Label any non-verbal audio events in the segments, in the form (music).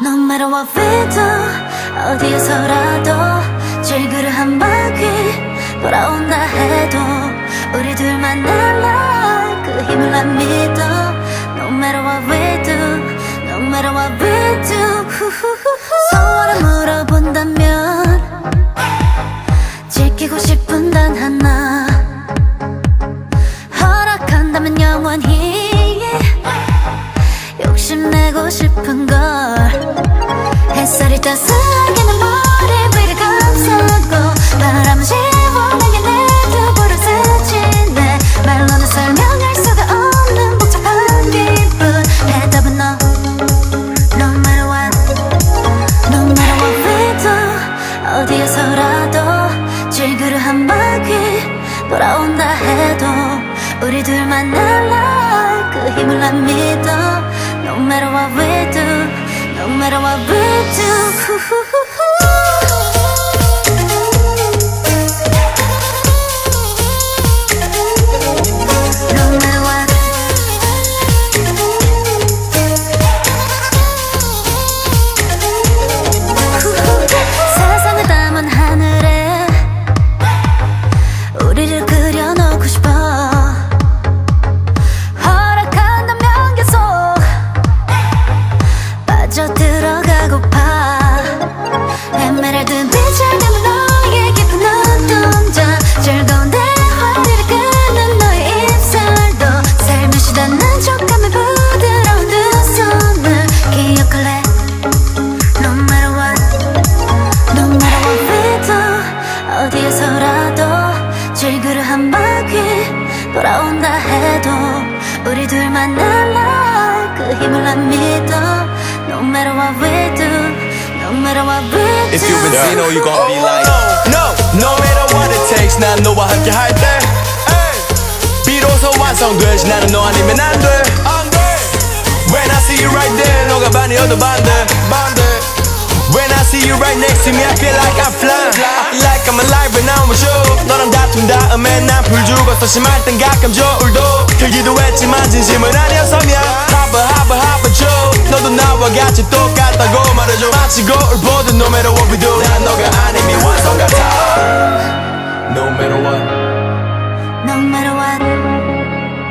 No matter what we do 어디에서라도 질그를 한 바퀴 돌아온다 해도 우리 둘만 날라. 그 힘을 난 믿어. No matter what we do No matter what we do. 소원을 물어본다면 지키고 싶은 단 하나. 허락한다면 영원히 욕심내고 싶은 걸. 햇살이 따스하게 내 머리 위를 감싸고 바람은 시원하게 내 두부를 스치네. 말로는 설명할 수가 없는 복잡한 기분. 해답은 너. No matter what. No matter what we do. 어디에서라도 질그를 한 바퀴 돌아온다 해도 우리 둘만 날라 그 힘을 난 믿어 No matter what we do No matter what we do (laughs) 들어가고파. 에메랄드 빛을 담은 너의 깊은 눈동자. 즐거운 대화들을 끄는 너의 입술도. 살며시 닿는 촉감의 부드러운 두 손을 기억할래? No matter what No matter what we do 어디에서라도 질그를 한 바퀴 돌아온다 해도 우리 둘만 날라 그 힘을 난 믿어 matter what we do If you've been seen, oh, you gon' be like No, no matter what it takes 난 너와 함께 할때 비로소 완성되지 나는 너 아니면 안돼 When I see you right there 너가 반이어도 반대 When I see you right next to me I feel like I'm flying I feel like I'm alive when I'm with you 너랑 다툰 다음에 난풀 죽었어 심할 땐 가끔 저울도 들기도 했지만 진심은 아니었으면 하버 하버 하버 줘 너도 나와 같이 똑같다고 말해줘 마치 거울 보듯 no matter what we do 난 너가 아니면 완성 같아 No matter what No matter what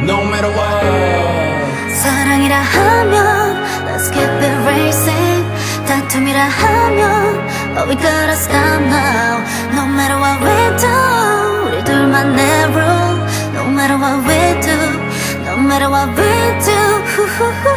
No matter what 사랑이라 하면 Let's keep it racing 다툼이라 하면 But we gotta stop now No matter what we do 우리 둘만 내 rule No matter what we do No matter what we do